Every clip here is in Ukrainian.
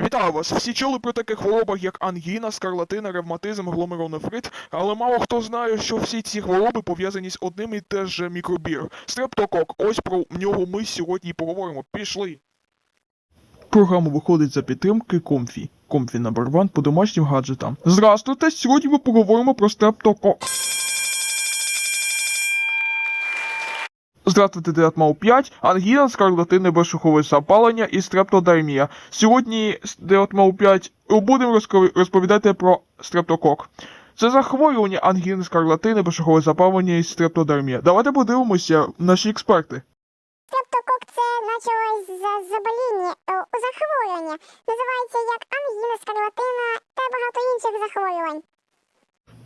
Вітаю вас! Всі чули про таких хворобах, як ангіна, скарлатина, ревматизм, гломеронефрит, але мало хто знає, що всі ці хвороби пов'язані з одним і теж же мікробір. Стрептокок. Ось про нього ми сьогодні поговоримо. Пішли! Програма виходить за підтримки Комфі. Комфі номер 1 по домашнім гаджетам. Здравствуйте! Сьогодні ми поговоримо про стрептокок. Здравствуйте, Деатмау 5, ангіна, скарлатини, безшухове запалення і стрептодермія. Сьогодні Деатмау 5 будемо розповідати про стрептокок. Це захворювання ангіни, скарлатини, безшухове запалення і стрептодермія. Давайте подивимося, наші експерти. Стрептокок це началось за забоління, захворювання. Називається як ангіна, скарлатина та багато інших захворювань.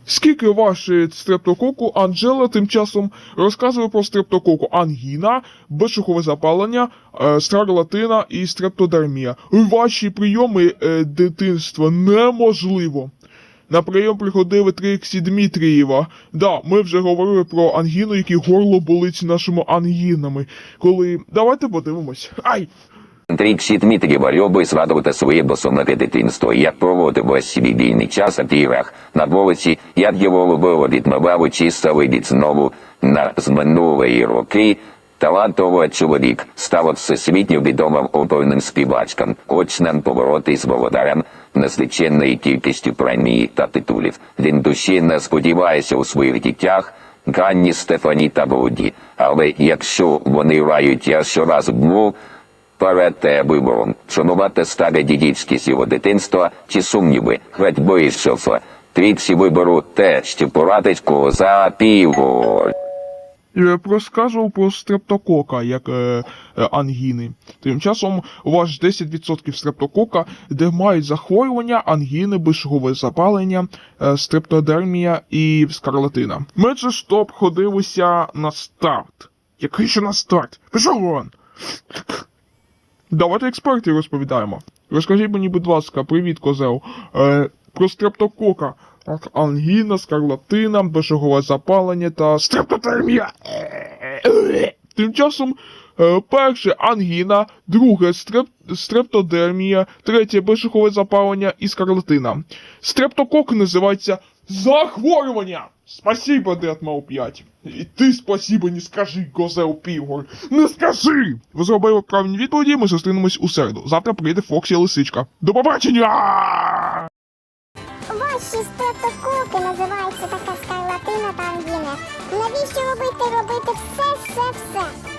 Скільки ваше стрептококу Анджела тим часом розказує про стрептококу ангіна, безшухове запалення, е, скарлатина і стрептодермія. Ваші прийоми е, дитинства неможливо. На прийом приходили Триксі Дмитрієва. Да, ми вже говорили про ангіну, які горло болить нашими ангінами. Коли. Давайте подивимось. Ай! Тріксі Дмитрієва любить згадувати своє босоноге дитинство, як проводив весь свій вільний час в іграх на вулиці, як його любило відмивав і чистив від знову на з минулої роки. Талантовий чоловік став всесвітньо відомим оперним співачкам, очним повороти з володарем незліченної кількістю премій та титулів. Він душі не сподівається у своїх дітях, Ганні, Стефані та Боді. Але якщо вони рають я щораз був, Перед вибором шанувати старе дідівськість його дитинства чи сумніви, геть вийшов. Тріксі вибору те, що порадить коза півгор. Я розказував про стрептокока як е, е, ангіни. Тим часом у вас 10% стрептокока, де мають захворювання, ангіни, безшугове запалення, е, стрептодермія і скарлатина. Ми же ж то обходилися на старт. Який ще на старт? Пішов вон! Давайте експертів розповідаємо. Розкажіть мені, будь ласка, привіт, козел. Е, про стрептокока. Ангіна, скарлатина, безшугове запалення та стрептотермія. Тим часом е, перше ангіна, друге стреп, стрептодермія, третє безшухове запалення і скарлатина. Стрептокок називається захворювання. Спасибо, Дедмау 5. І ти спасибо не скажи, козел Півгор. Не скажи! Ви зробили правильні відповіді, ми зустрінемось у середу. Завтра прийде Фоксі Лисичка. До побачення! Ваші стрептококи називаються така скарлатина та ангіна. Навіщо робити робити все, все, все?